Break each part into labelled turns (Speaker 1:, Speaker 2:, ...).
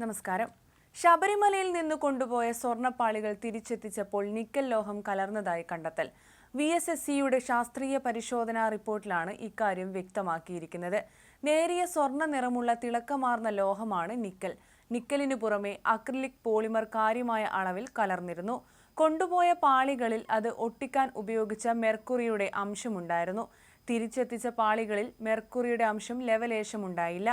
Speaker 1: നമസ്കാരം. ശബരിമലയിൽ നിന്ന് കൊണ്ടുപോയ സ്വർണപ്പാളികൾ തിരിച്ചെത്തിച്ചപ്പോൾ നിക്കൽ ലോഹം കലർന്നതായി കണ്ടെത്തൽ. വി എസ് എസ് സിയുടെ ശാസ്ത്രീയ പരിശോധനാ റിപ്പോർട്ടിലാണ് ഇക്കാര്യം വ്യക്തമാക്കിയിരിക്കുന്നത്. നേരിയ സ്വർണ നിറമുള്ള തിളക്കമാർന്ന ലോഹമാണ് നിക്കൽ. നിക്കലിനു പുറമെ അക്രിലിക് പോളിമർ കാര്യമായ അളവിൽ കലർന്നിരുന്നു. കൊണ്ടുപോയ പാളികളിൽ അത് ഒട്ടിക്കാൻ ഉപയോഗിച്ച മെർക്കുറിയുടെ അംശമുണ്ടായിരുന്നു. തിരിച്ചെത്തിച്ച പാളികളിൽ മെർക്കുറിയുടെ അംശം ലെവലേശമുണ്ടായില്ല.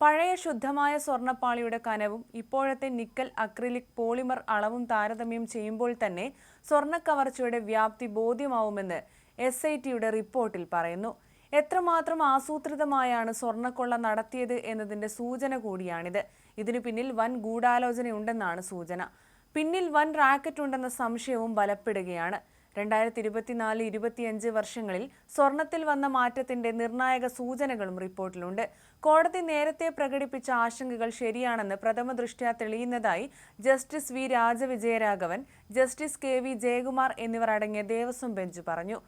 Speaker 1: പഴയ ശുദ്ധമായ സ്വർണപ്പാളിയുടെ കനവും ഇപ്പോഴത്തെ നിക്കൽ അക്രിലിക് പോളിമർ അളവും താരതമ്യം ചെയ്യുമ്പോൾ തന്നെ സ്വർണക്കവർച്ചയുടെ വ്യാപ്തി ബോധ്യമാവുമെന്ന് എസ് ഐ ടിയുടെ റിപ്പോർട്ടിൽ പറയുന്നു. എത്രമാത്രം ആസൂത്രിതമായാണ് സ്വർണക്കൊള്ള നടത്തിയത് എന്നതിന്റെ സൂചന കൂടിയാണിത്. ഇതിനു പിന്നിൽ വൻ ഗൂഢാലോചനയുണ്ടെന്നാണ് സൂചന. പിന്നിൽ വൻ റാക്കറ്റ് ഉണ്ടെന്ന സംശയവും ബലപ്പെടുകയാണ്. രണ്ടായിരത്തി ഇരുപത്തിനാല് ഇരുപത്തിയഞ്ച് വർഷങ്ങളിൽ സ്വർണത്തിൽ വന്ന മാറ്റത്തിന്റെ നിർണായക സൂചനകളും റിപ്പോർട്ടിലുണ്ട്. കോടതി നേരത്തെ പ്രകടിപ്പിച്ച ആശങ്കകൾ ശരിയാണെന്ന് പ്രഥമ ദൃഷ്ട്യാ തെളിയുന്നതായി justice V Rajavijayaraghavan justice K V Jayakumar എന്നിവർ അടങ്ങിയ ദേവസ്വം ബെഞ്ച് പറഞ്ഞു.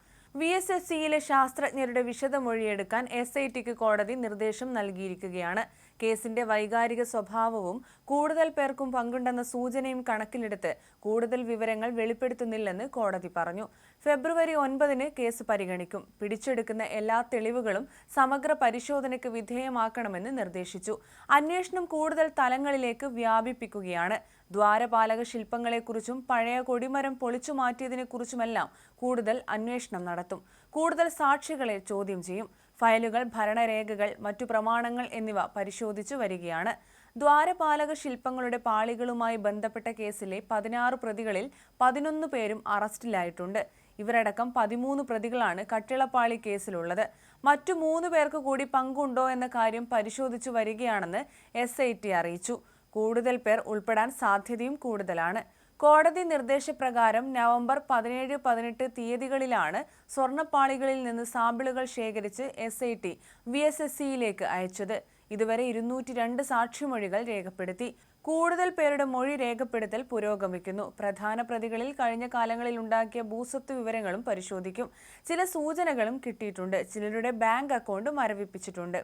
Speaker 1: വി എസ് എസ് സിയിലെ ശാസ്ത്രജ്ഞരുടെ വിശദമൊഴിയെടുക്കാൻ എസ് ഐ ടിക്ക് കോടതി നിർദ്ദേശം നൽകിയിരിക്കുകയാണ്. കേസിന്റെ വൈകാരിക സ്വഭാവവും കൂടുതൽ പേർക്കും പങ്കുണ്ടെന്ന സൂചനയും കണക്കിലെടുത്ത് കൂടുതൽ വിവരങ്ങൾ വെളിപ്പെടുത്തുന്നില്ലെന്ന് കോടതി പറഞ്ഞു. ഫെബ്രുവരി ഒൻപതിന് കേസ് പരിഗണിക്കും. പിടിച്ചെടുക്കുന്ന എല്ലാ തെളിവുകളും സമഗ്ര പരിശോധനയ്ക്ക് വിധേയമാക്കണമെന്ന് നിർദ്ദേശിച്ചു. അന്വേഷണം കൂടുതൽ തലങ്ങളിലേക്ക് വ്യാപിപ്പിക്കുകയാണ്. ദ്വാരപാലക ശില്പങ്ങളെക്കുറിച്ചും പഴയ കൊടിമരം പൊളിച്ചു മാറ്റിയതിനെക്കുറിച്ചുമെല്ലാം കൂടുതൽ അന്വേഷണം നടത്തും. കൂടുതൽ സാക്ഷികളെ ചോദ്യം ചെയ്യും. ഫയലുകൾ ഭരണരേഖകൾ മറ്റു പ്രമാണങ്ങൾ എന്നിവ പരിശോധിച്ചു വരികയാണ്. ദ്വാരപാലക ശില്പങ്ങളുടെ പാളികളുമായി ബന്ധപ്പെട്ട കേസിലെ പതിനാറ് പ്രതികളിൽ പതിനൊന്ന് പേരും അറസ്റ്റിലായിട്ടുണ്ട്. ഇവരടക്കം പതിമൂന്ന് പ്രതികളാണ് കട്ടിളപ്പാളി കേസിലുള്ളത്. മറ്റു മൂന്ന് പേർക്ക് കൂടി പങ്കുണ്ടോ എന്ന കാര്യം പരിശോധിച്ചു വരികയാണെന്ന് എസ് അറിയിച്ചു. കൂടുതൽ പേർ ഉൾപ്പെടാൻ സാധ്യതയും കൂടുതലാണ്. കോടതി നിർദ്ദേശപ്രകാരം നവംബർ പതിനേഴ് പതിനെട്ട് തീയതികളിലാണ് സ്വർണപ്പാളികളിൽ നിന്ന് സാമ്പിളുകൾ ശേഖരിച്ച് S I T V S S സിയിലേക്ക് അയച്ചത്. ഇതുവരെ ഇരുന്നൂറ്റി രണ്ട് സാക്ഷിമൊഴികൾ രേഖപ്പെടുത്തി. കൂടുതൽ പേരുടെ മൊഴി രേഖപ്പെടുത്തൽ പുരോഗമിക്കുന്നു. പ്രധാന പ്രതികളിൽ കഴിഞ്ഞ കാലങ്ങളിൽ ഉണ്ടാക്കിയ ഭൂസ്വത്ത് വിവരങ്ങളും പരിശോധിക്കും. ചില സൂചനകളും കിട്ടിയിട്ടുണ്ട്. ചിലരുടെ ബാങ്ക് അക്കൗണ്ട് മരവിപ്പിച്ചിട്ടുണ്ട്.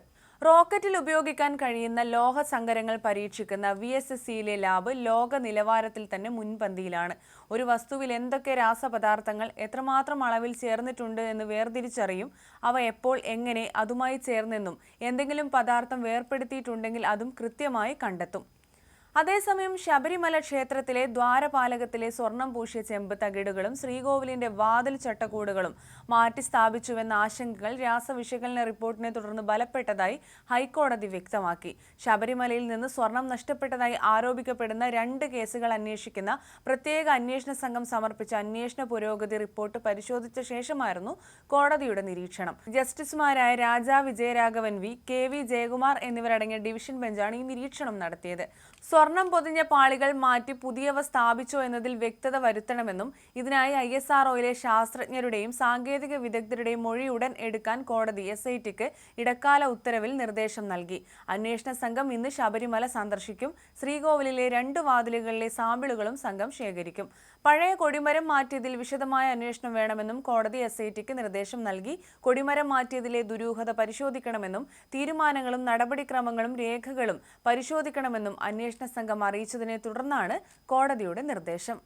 Speaker 1: റോക്കറ്റിൽ ഉപയോഗിക്കാൻ കഴിയുന്ന ലോഹ സങ്കരങ്ങൾ പരീക്ഷിക്കുന്ന വി എസ് എസ് സിയിലെ ലാബ് ലോക നിലവാരത്തിൽ തന്നെ മുൻപന്തിയിലാണ്. ഒരു വസ്തുവിൽ എന്തൊക്കെ രാസപദാർത്ഥങ്ങൾ എത്രമാത്രം അളവിൽ ചേർന്നിട്ടുണ്ട് എന്ന് വേർതിരിച്ചറിയും അവ എപ്പോൾ എങ്ങനെ അതുമായി ചേർന്നെന്നും എന്തെങ്കിലും പദാർത്ഥം വേർപ്പെടുത്തിയിട്ടുണ്ടെങ്കിൽ അതും കൃത്യമായി കണ്ടെത്തും. അതേസമയം ശബരിമല ക്ഷേത്രത്തിലെ ദ്വാരപാലകത്തിലെ സ്വർണം പൂശിയ ചെമ്പ് തകിടുകളും ശ്രീകോവിലിന്റെ വാതിൽ ചട്ടക്കൂടുകളും മാറ്റി സ്ഥാപിച്ചുവെന്ന ആശങ്കകൾ രാസവിശകലന റിപ്പോർട്ടിനെ തുടർന്ന് ബലപ്പെട്ടതായി ഹൈക്കോടതി വ്യക്തമാക്കി. ശബരിമലയിൽ നിന്ന് സ്വർണം നഷ്ടപ്പെട്ടതായി ആരോപിക്കപ്പെടുന്ന രണ്ട് കേസുകൾ അന്വേഷിക്കുന്ന പ്രത്യേക അന്വേഷണ സംഘം സമർപ്പിച്ച അന്വേഷണ പുരോഗതി റിപ്പോർട്ട് പരിശോധിച്ച ശേഷമായിരുന്നു കോടതിയുടെ നിരീക്ഷണം. ജസ്റ്റിസുമാരായ Raja Vijayaraghavan V K V Jayakumar എന്നിവരടങ്ങിയ ഡിവിഷൻ ബെഞ്ചാണ് ഈ നിരീക്ഷണം നടത്തിയത്. സ്വർണം പൊതിഞ്ഞ പാളികൾ മാറ്റി പുതിയവ സ്ഥാപിച്ചോ എന്നതിൽ വ്യക്തത വരുത്തണമെന്നും ഇതിനായി ഐ എസ് ആർഒയിലെ ശാസ്ത്രജ്ഞരുടെയും സാങ്കേതിക വിദഗ്ധരുടെയും മൊഴി ഉടൻ എടുക്കാൻ കോടതി എസ് ഐ ടിക്ക് ഇടക്കാല ഉത്തരവിൽ നിർദ്ദേശം നൽകി. അന്വേഷണ സംഘം ഇന്ന് ശബരിമല സന്ദർശിക്കും. ശ്രീകോവിലിലെ രണ്ട് വാതിലുകളിലെ സാമ്പിളുകളും സംഘം ശേഖരിക്കും. പഴയ കൊടിമരം മാറ്റിയതിൽ വിശദമായ അന്വേഷണം വേണമെന്നും കോടതി എസ് ഐ ടിക്ക് നിർദ്ദേശം നൽകി. കൊടിമരം മാറ്റിയതിലെ ദുരൂഹത പരിശോധിക്കണമെന്നും തീരുമാനങ്ങളും നടപടിക്രമങ്ങളും രേഖകളും പരിശോധിക്കണമെന്നും അന്വേഷണ സംഘം അറിയിച്ചതിനെ തുടർന്നാണ് കോടതിയുടെ നിർദ്ദേശം.